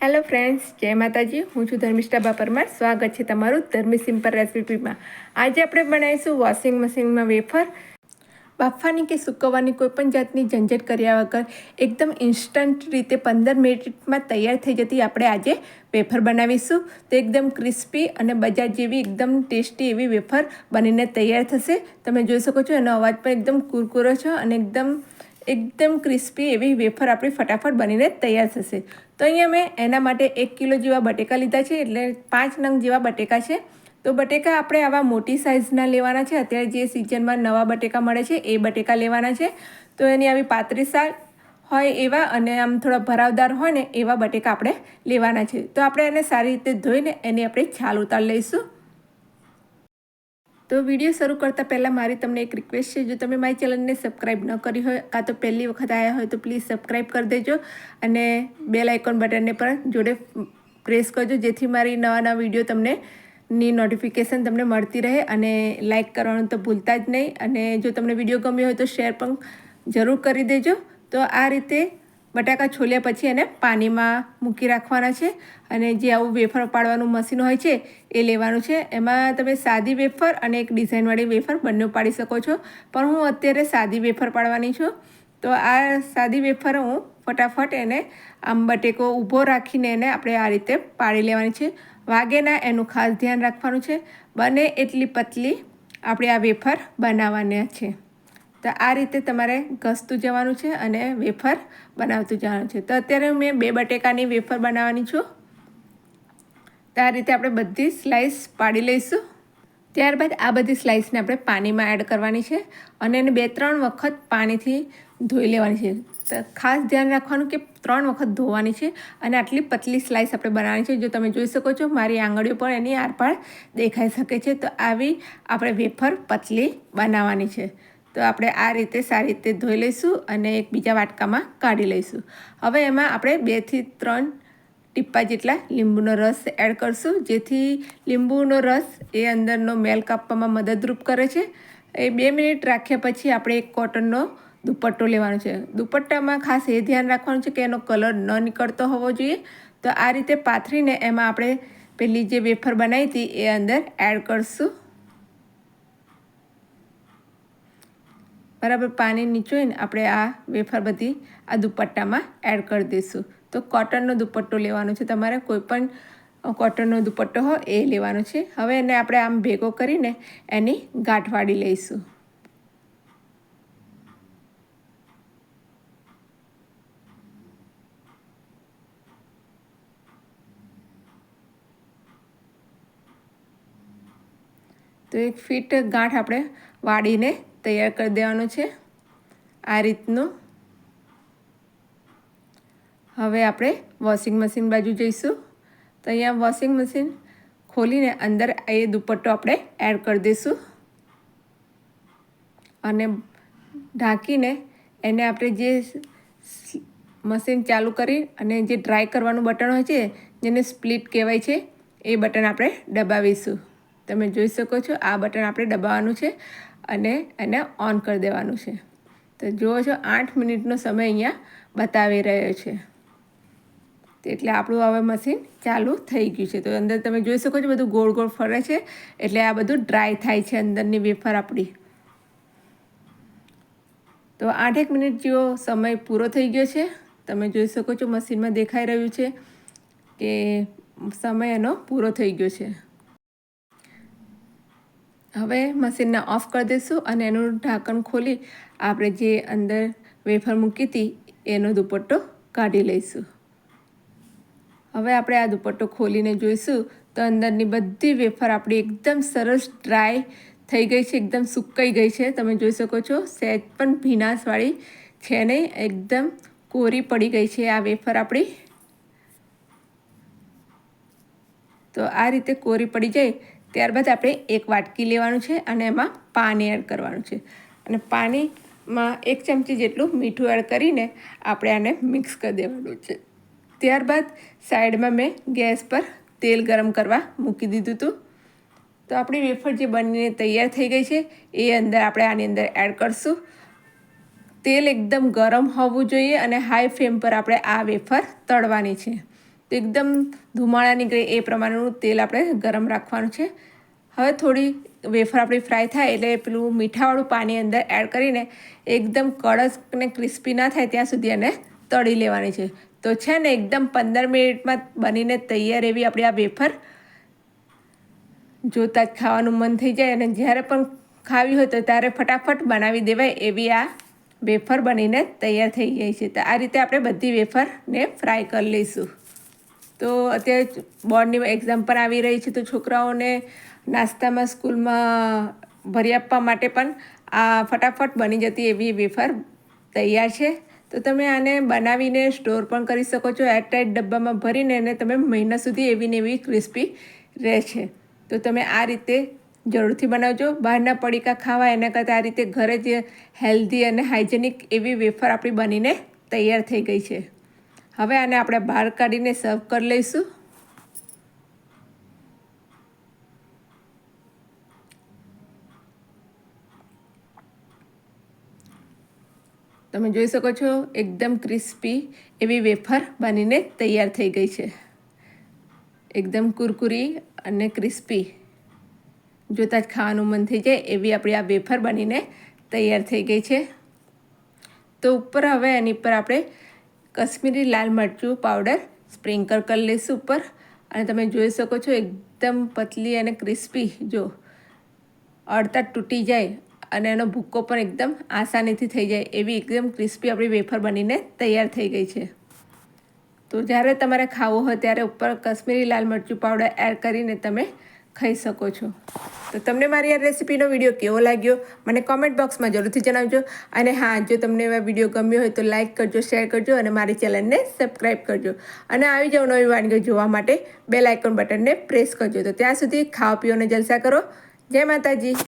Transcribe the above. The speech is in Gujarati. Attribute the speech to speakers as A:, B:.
A: હેલો ફ્રેન્ડ્સ જય માતાજી. હું છું ધર્મિષ્ઠા બાપરમાર સ્વાગત છે તમારું ધર્મી સિમ્પલ રેસિપીમાં. આજે આપણે બનાવીશું વોશિંગ મશીનમાં વેફર બાફવાની કે સૂકવવાની કોઈપણ જાતની ઝંઝટ કર્યા વગર એકદમ ઇન્સ્ટન્ટ રીતે પંદર મિનિટમાં તૈયાર થઈ જતી આપણે આજે વેફર બનાવીશું. તો એકદમ ક્રિસ્પી અને બજાર જેવી એકદમ ટેસ્ટી એવી વેફર બનીને તૈયાર થશે. તમે જોઈ શકો છો એનો અવાજ પણ એકદમ કુરકુરો છે અને એકદમ એકદમ ક્રિસ્પી એવી વેફર આપણી ફટાફટ બનીને તૈયાર થશે. તો અહીંયા મેં એના માટે એક કિલો જેવા બટેકા લીધા છે, એટલે પાંચ નંગ જેવા બટેકા છે. તો બટેકા આપણે આવા મોટી સાઇઝના લેવાના છે. અત્યારે જે સિઝનમાં નવા બટેકા મળે છે, એ બટેકા લેવાના છે. તો એની આવી પાતળી સાલ હોય એવા અને આમ થોડા ભરાવદાર હોય ને એવા બટેકા આપણે લેવાના છે. તો આપણે એને સારી રીતે ધોઈને એની આપણે છાલ ઉતાર લઈશું. તો વીડિયો શરૂ કરતાં પહેલાં મારી તમને એક રિક્વેસ્ટ છે. જો તમે મારી ચેનલને સબસ્ક્રાઈબ ન કરી હોય, કાં તો પહેલી વખત આવ્યા હોય, તો પ્લીઝ સબસ્ક્રાઈબ કરી દેજો અને બેલ આઇકોન બટનને પણ જોડે પ્રેસ કરજો, જેથી મારી નવા નવા વીડિયો તમને ની નોટિફિકેશન તમને મળતી રહે અને લાઇક કરવાનું તો ભૂલતા જ નહીં. અને જો તમને વીડિયો ગમ્યો હોય તો શેર પણ જરૂર કરી દેજો. તો આ રીતે બટાકા છોલ્યા પછી એને પાણીમાં મૂકી રાખવાના છે અને જે આવું વેફર પાડવાનું મશીન હોય છે, એ લેવાનું છે. એમાં તમે સાદી વેફર અને એક ડિઝાઇનવાળી વેફર બંને પાડી શકો છો. પણ હું અત્યારે સાદી વેફર પાડવાની છું. તો આ સાદી વેફર હું ફટાફટ એને આમ બટેકો ઊભો રાખીને એને આપણે આ રીતે પાડી લેવાની છે. વાગે ના એનું ખાસ ધ્યાન રાખવાનું છે. બને એટલી પતલી આપણે આ વેફર બનાવવાના છે. તો આ રીતે તમારે ઘસતું જવાનું છે અને વેફર બનાવતું જવાનું છે. તો અત્યારે મેં બે બટેકાની વેફર બનાવવાની છું. તો આ રીતે આપણે બધી સ્લાઇસ પાડી લઈશું. ત્યારબાદ આ બધી સ્લાઇસને આપણે પાણીમાં એડ કરવાની છે અને એને બે ત્રણ વખત પાણીથી ધોઈ લેવાની છે. તો ખાસ ધ્યાન રાખવાનું કે ત્રણ વખત ધોવાની છે અને આટલી પતલી સ્લાઇસ આપણે બનાવવાની છે. જો તમે જોઈ શકો છો, મારી આંગળીઓ પણ એની આરપાર દેખાઈ શકે છે. તો આવી આપણે વેફર પતલી બનાવવાની છે. તો આપણે આ રીતે સારી રીતે ધોઈ લઈશું અને એક બીજા વાટકામાં કાઢી લઈશું. હવે એમાં આપણે બેથી ત્રણ ટીપ્પા જેટલા લીંબુનો રસ એડ કરશું, જેથી લીંબુનો રસ એ અંદરનો મેલ કાપવામાં મદદરૂપ કરે છે. એ બે મિનિટ રાખ્યા પછી આપણે એક કોટનનો દુપટ્ટો લેવાનો છે. દુપટ્ટામાં ખાસ એ ધ્યાન રાખવાનું છે કે એનો કલર ન નીકળતો હોવો જોઈએ. તો આ રીતે પાથરીને એમાં આપણે પેલી જે વેફર બનાવી હતી એ અંદર એડ કરશું. બરાબર પાણી નીચોઈને આપણે આ વેફર બધી આ દુપટ્ટામાં એડ કરી દઈશું. તો કોટનનો દુપટ્ટો લેવાનો છે. તમારે કોઈ પણ કોટનનો દુપટ્ટો હોય એ લેવાનો છે. હવે એને આપણે આમ ભેગો કરીને એની ગાંઠ વાળી લઈશું. તો એક ફીટ ગાંઠ આપણે વાળીને તૈયાર કરી દેવાનો છે આ રીતનો. હવે આપણે વોશિંગ મશીન બાજુ જઈશું. તો અહીંયા વોશિંગ મશીન ખોલીને અંદર એ દુપટ્ટો આપણે એડ કરી દઈશું. અને ઢાંકીને એને આપણે જે મશીન ચાલુ કરી અને જે ડ્રાય કરવાનું બટન હોય છે, જેને સ્પ્લિટ કહેવાય છે, એ બટન આપણે દબાવીશું. તમે જોઈ શકો છો, આ બટન આપણે દબાવવાનું છે અને એને ઓન કરી દેવાનું છે. તો જુઓ છો, આઠ મિનિટનો સમય અહીંયા બતાવી રહ્યો છે. એટલે આપણું હવે મશીન ચાલુ થઈ ગયું છે. તો અંદર તમે જોઈ શકો છો, બધું ગોળ ગોળ ફરે છે, એટલે આ બધું ડ્રાય થાય છે અંદરની વેફર આપણી. તો આઠેક મિનિટ જેવો સમય પૂરો થઈ ગયો છે. તમે જોઈ શકો છો, મશીનમાં દેખાઈ રહ્યું છે કે સમય એનો પૂરો થઈ ગયો છે. હવે મશીનને ઓફ કરી દઈશું અને એનું ઢાંકણ ખોલી આપણે જે અંદર વેફર મૂકી હતી, એનો દુપટ્ટો કાઢી લઈશું. હવે આપણે આ દુપટ્ટો ખોલીને જોઈશું તો અંદરની બધી વેફર આપણી એકદમ સરસ ડ્રાય થઈ ગઈ છે, એકદમ સુકાઈ ગઈ છે. તમે જોઈ શકો છો સહેજ પણ ભીનાશવાળી છે નહીં, એકદમ કોરી પડી ગઈ છે આ વેફર આપણી. તો આ રીતે કોરી પડી જાય ત્યારબાદ આપણે એક વાટકી લેવાનું છે અને એમાં પાણી એડ કરવાનું છે. અને પાણીમાં એક ચમચી જેટલું મીઠું એડ કરીને આપણે આને મિક્સ કરી દેવાનું છે. ત્યારબાદ સાઈડમાં મેં ગેસ પર તેલ ગરમ કરવા મૂકી દીધું હતું. તો આપણી વેફર જે બનીને તૈયાર થઈ ગઈ છે, એ અંદર આપણે આની અંદર એડ કરશું. તેલ એકદમ ગરમ હોવું જોઈએ અને હાઈ ફ્લેમ પર આપણે આ વેફર તળવાની છે. તો એકદમ ધુમાડા નીકળે એ પ્રમાણેનું તેલ આપણે ગરમ રાખવાનું છે. હવે થોડી વેફર આપણી ફ્રાય થાય એટલે પેલું મીઠાવાળું પાણી અંદર એડ કરીને એકદમ કડક ને ક્રિસ્પી ના થાય ત્યાં સુધી એને તળી લેવાની છે. તો છે ને એકદમ પંદર મિનિટમાં બનીને તૈયાર એવી આપણી આ વેફર જોતાં જ ખાવાનું મન થઈ જાય અને જ્યારે પણ ખાવી હોય તો ત્યારે ફટાફટ બનાવી દેવાય એવી આ વેફર બનીને તૈયાર થઈ ગઈ છે. તો આ રીતે આપણે બધી વેફરને ફ્રાય કરી લઈશું. તો અત્યારે બોર્ડની એક્ઝામ પણ આવી રહી છે તો છોકરાઓને નાસ્તામાં, સ્કૂલમાં ભરી આપવા માટે પણ આ ફટાફટ બની જતી એવી વેફર તૈયાર છે. તો તમે આને બનાવીને સ્ટોર પણ કરી શકો છો. એરટાઈટ ડબ્બામાં ભરીને એને તમે મહિના સુધી એવી ને એવી ક્રિસ્પી રહે છે તો તમે આ રીતે જરૂરથી બનાવજો. બહારના પડીકા ખાવા એના કરતાં આ રીતે ઘરે જ હેલ્ધી અને હાઇજેનિક એવી વેફર આપણી બનીને તૈયાર થઈ ગઈ છે. હવે આને આપણે બહાર કાઢીને સર્વ કરી લઈશું. તમે જોઈ શકો છો, એકદમ ક્રિસ્પી એવી વેફર બનીને તૈયાર થઈ ગઈ છે. એકદમ કુરકુરી અને ક્રિસ્પી જોતાં જ ખાવાનું મન થઈ જાય એવી આપણી આ વેફર બનીને તૈયાર થઈ ગઈ છે. તો ઉપર હવે એની પર આપણે કશ્મીરી લાલ મરચું પાવડર સ્પ્રિંકલ કરી લઈશું ઉપર. અને તમે જોઈ શકો છો એકદમ પતલી અને ક્રિસ્પી જો અડતા તૂટી જાય અને એનો ભૂક્કો પણ એકદમ આસાનીથી થઈ જાય એવી એકદમ ક્રિસ્પી આપણી વેફર બનીને તૈયાર થઈ ગઈ છે. તો જ્યારે તમારે ખાવું હોય ત્યારે ઉપર કશ્મીરી લાલ મરચું પાવડર એડ કરીને તમે ખાઈ શકો છો. તો તમને મારી આ રેસીપીનો વીડિયો કેવો લાગ્યો? મને કોમેન્ટ બોક્સમાં જરૂરથી જણાવજો. અને હા, જો તમને એવા વીડિયો ગમ્યો હોય તો લાઇક કરજો શેર કરજો અને મારી ચેનલને સબસ્ક્રાઈબ કરજો. અને આવી જાવ નવી વાનગીઓ જોવા માટે બેલ આઇકોન બટનને પ્રેસ કરજો. તો ત્યાં સુધી ખાવા પીઓને જલસા કરો. જય માતાજી.